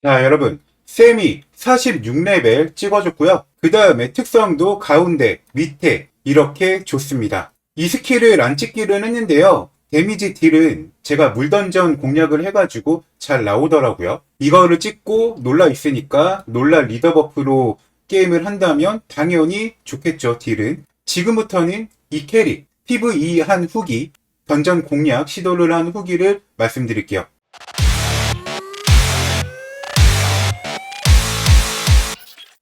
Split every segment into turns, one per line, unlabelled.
자, 여러분. 쌤이 46레벨 찍어줬고요. 그 다음에 특성도 가운데, 밑에 이렇게 줬습니다. 이 스킬을 안 찍기는 했는데요. 데미지 딜은 제가 물던전 공략을 해가지고 잘 나오더라고요. 이거를 찍고 놀라 있으니까 놀라 리더 버프로 게임을 한다면 당연히 좋겠죠, 딜은. 지금부터는 이 캐릭, PVE 한 후기, 던전 공략 시도를 한 후기를 말씀드릴게요.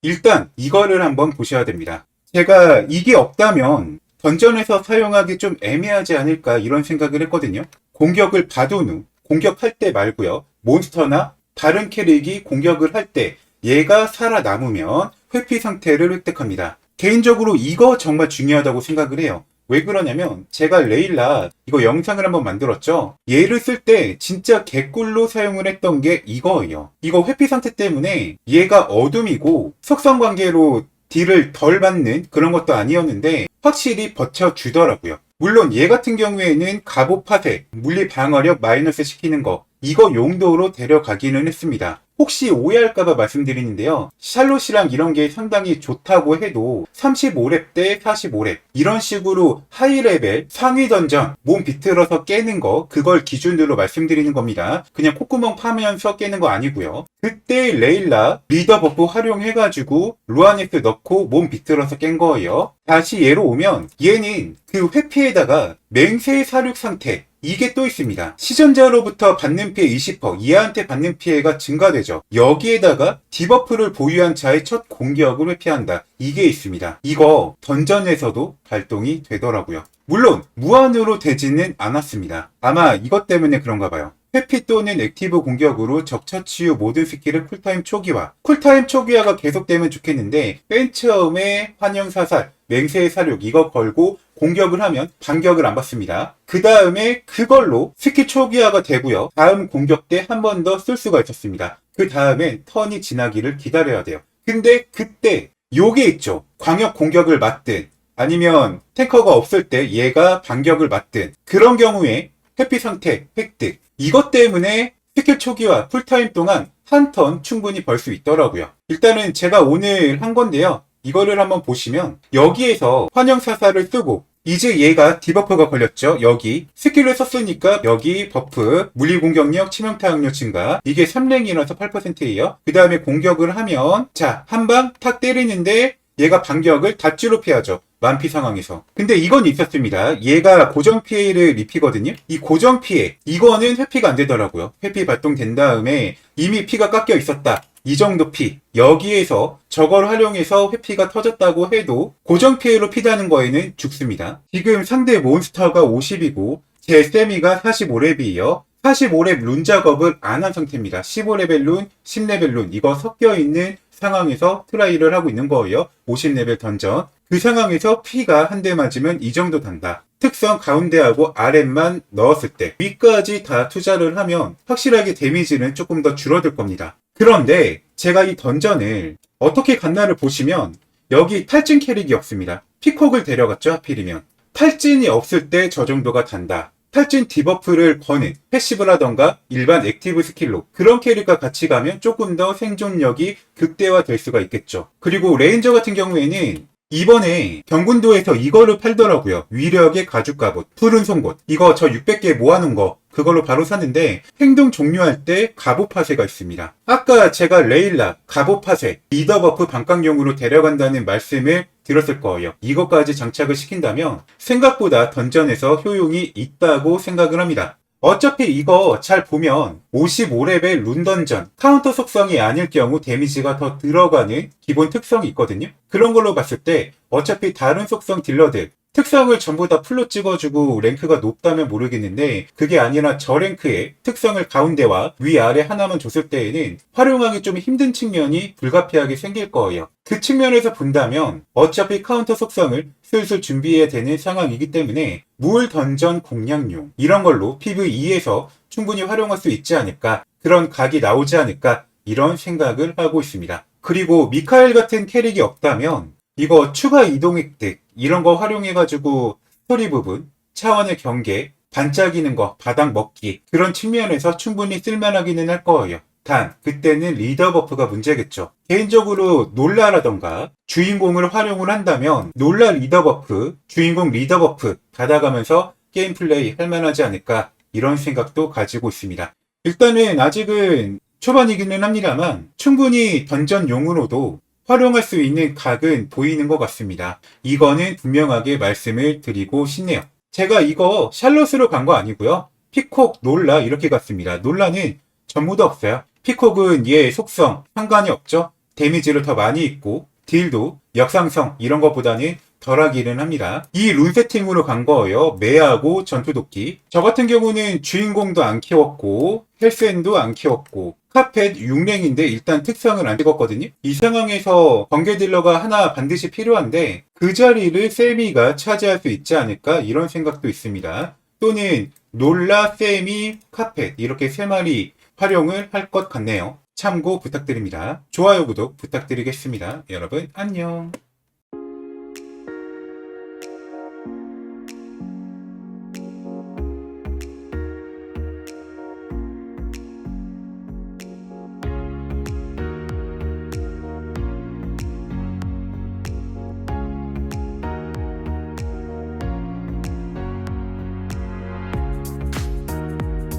일단 이거를 한번 보셔야 됩니다. 제가 이게 없다면 던전에서 사용하기 좀 애매하지 않을까 이런 생각을 했거든요. 공격을 받은 후 공격할 때 말고요. 몬스터나 다른 캐릭이 공격을 할 때 얘가 살아남으면 회피 상태를 획득합니다. 개인적으로 이거 정말 중요하다고 생각을 해요. 왜 그러냐면 제가 레일라 이거 영상을 한번 만들었죠. 얘를 쓸 때 진짜 개꿀로 사용을 했던 게 이거예요. 이거 회피 상태 때문에 얘가 어둠이고 속성 관계로 딜을 덜 받는 그런 것도 아니었는데 확실히 버텨주더라고요. 물론 얘 같은 경우에는 갑옷 파쇄, 물리 방어력 마이너스 시키는 거 이거 용도로 데려가기는 했습니다. 혹시 오해할까봐 말씀드리는데요. 샬롯이랑 이런 게 상당히 좋다고 해도 35렙 대 45렙 이런 식으로 하이레벨 상위 던전 몸 비틀어서 깨는 거 그걸 기준으로 말씀드리는 겁니다. 그냥 콧구멍 파면서 깨는 거 아니고요. 그때 레일라 리더 버프 활용해가지고 루아네스 넣고 몸 비틀어서 깬 거예요. 다시 얘로 오면 얘는 그 회피에다가 맹세 사륙 상태 이게 또 있습니다. 시전자로부터 받는 피해 20%, 이하한테 받는 피해가 증가되죠. 여기에다가 디버프를 보유한 자의 첫 공격을 회피한다. 이게 있습니다. 이거 던전에서도 발동이 되더라고요. 물론 무한으로 되지는 않았습니다. 아마 이것 때문에 그런가 봐요. 회피 또는 액티브 공격으로 적처 치유 모든 스킬을 쿨타임 초기화. 쿨타임 초기화가 계속되면 좋겠는데 맨 처음에 환영 사살, 맹세의 사륙 이거 걸고 공격을 하면 반격을 안 받습니다. 그 다음에 그걸로 스킬 초기화가 되고요. 다음 공격 때 한 번 더 쓸 수가 있었습니다. 그 다음엔 턴이 지나기를 기다려야 돼요. 근데 그때 요게 있죠. 광역 공격을 맞든 아니면 탱커가 없을 때 얘가 반격을 맞든 그런 경우에 회피 상태 획득 이것 때문에 스킬 초기화 풀타임 동안 한 턴 충분히 벌 수 있더라고요. 일단은 제가 오늘 한 건데요. 이거를 한번 보시면 여기에서 환영 사살을 쓰고 이제 얘가 디버프가 걸렸죠. 여기 스킬을 썼으니까 여기 버프 물리 공격력 치명타 확률 증가 이게 3랭이라서 8%예요. 그 다음에 공격을 하면 자 한 방 탁 때리는데 얘가 반격을 다찌로 피하죠. 만피 상황에서. 근데 이건 있었습니다. 얘가 고정 피해를 입히거든요. 이 고정 피해 이거는 회피가 안 되더라고요. 회피 발동된 다음에 이미 피가 깎여 있었다. 이 정도 피. 여기에서 저걸 활용해서 회피가 터졌다고 해도 고정 피해로 피다는 거에는 죽습니다. 지금 상대 몬스터가 50이고 제 세미가 45렙이에요. 45렙 룬 작업을 안한 상태입니다. 15레벨 룬, 10레벨 룬 이거 섞여 있는 상황에서 트라이를 하고 있는 거예요. 50레벨 던전. 그 상황에서 피가 한 대 맞으면 이 정도 단다. 특성 가운데하고 아랫만 넣었을 때 위까지 다 투자를 하면 확실하게 데미지는 조금 더 줄어들 겁니다. 그런데 제가 이 던전을 어떻게 갔나를 보시면 여기 탈진 캐릭이 없습니다. 피콕을 데려갔죠 하필이면. 탈진이 없을 때 저 정도가 단다. 탈진 디버프를 거는 패시브라던가 일반 액티브 스킬로 그런 캐릭과 같이 가면 조금 더 생존력이 극대화될 수가 있겠죠. 그리고 레인저 같은 경우에는 이번에 경군도에서 이거를 팔더라고요. 위력의 가죽 갑옷, 푸른 송곳. 이거 저 600개 모아놓은 거. 그걸로 바로 샀는데 행동 종료할 때 갑옷 파쇄가 있습니다. 아까 제가 레일라 갑옷 파쇄 리더 버프 반깡용으로 데려간다는 말씀을 들었을 거예요. 이것까지 장착을 시킨다면 생각보다 던전에서 효용이 있다고 생각을 합니다. 어차피 이거 잘 보면 55레벨 룬던전 카운터 속성이 아닐 경우 데미지가 더 들어가는 기본 특성이 있거든요. 그런 걸로 봤을 때 어차피 다른 속성 딜러들 특성을 전부 다 풀로 찍어주고 랭크가 높다면 모르겠는데 그게 아니라 저 랭크의 특성을 가운데와 위아래 하나만 줬을 때에는 활용하기 좀 힘든 측면이 불가피하게 생길 거예요. 그 측면에서 본다면 어차피 카운터 속성을 슬슬 준비해야 되는 상황이기 때문에 물 던전 공략용 이런 걸로 PVE에서 충분히 활용할 수 있지 않을까 그런 각이 나오지 않을까 이런 생각을 하고 있습니다. 그리고 미카엘 같은 캐릭이 없다면 이거 추가 이동 획득 이런 거 활용해 가지고 스토리 부분, 차원의 경계, 반짝이는 거, 바닥 먹기 그런 측면에서 충분히 쓸만하기는 할 거예요. 단, 그때는 리더 버프가 문제겠죠. 개인적으로 놀라라던가 주인공을 활용을 한다면 놀라 리더 버프, 주인공 리더 버프 받아가면서 게임 플레이 할 만하지 않을까 이런 생각도 가지고 있습니다. 일단은 아직은 초반이기는 합니다만 충분히 던전용으로도 활용할 수 있는 각은 보이는 것 같습니다. 이거는 분명하게 말씀을 드리고 싶네요. 제가 이거 샬롯으로 간 거 아니고요. 피콕, 놀라 이렇게 갔습니다. 놀라는 전무도 없어요. 피콕은 얘 속성 상관이 없죠. 데미지를 더 많이 입고 딜도 역상성 이런 것보다는 덜하기는 합니다. 이 룬 세팅으로 간 거예요. 매하고 전투도끼. 저 같은 경우는 주인공도 안 키웠고 헬스엔도 안 키웠고 카펫 6랭인데 일단 특성을 안 찍었거든요. 이 상황에서 번개 딜러가 하나 반드시 필요한데 그 자리를 세미가 차지할 수 있지 않을까 이런 생각도 있습니다. 또는 놀라, 세미, 카펫 이렇게 세 마리 활용을 할 것 같네요. 참고 부탁드립니다. 좋아요, 구독 부탁드리겠습니다. 여러분 안녕.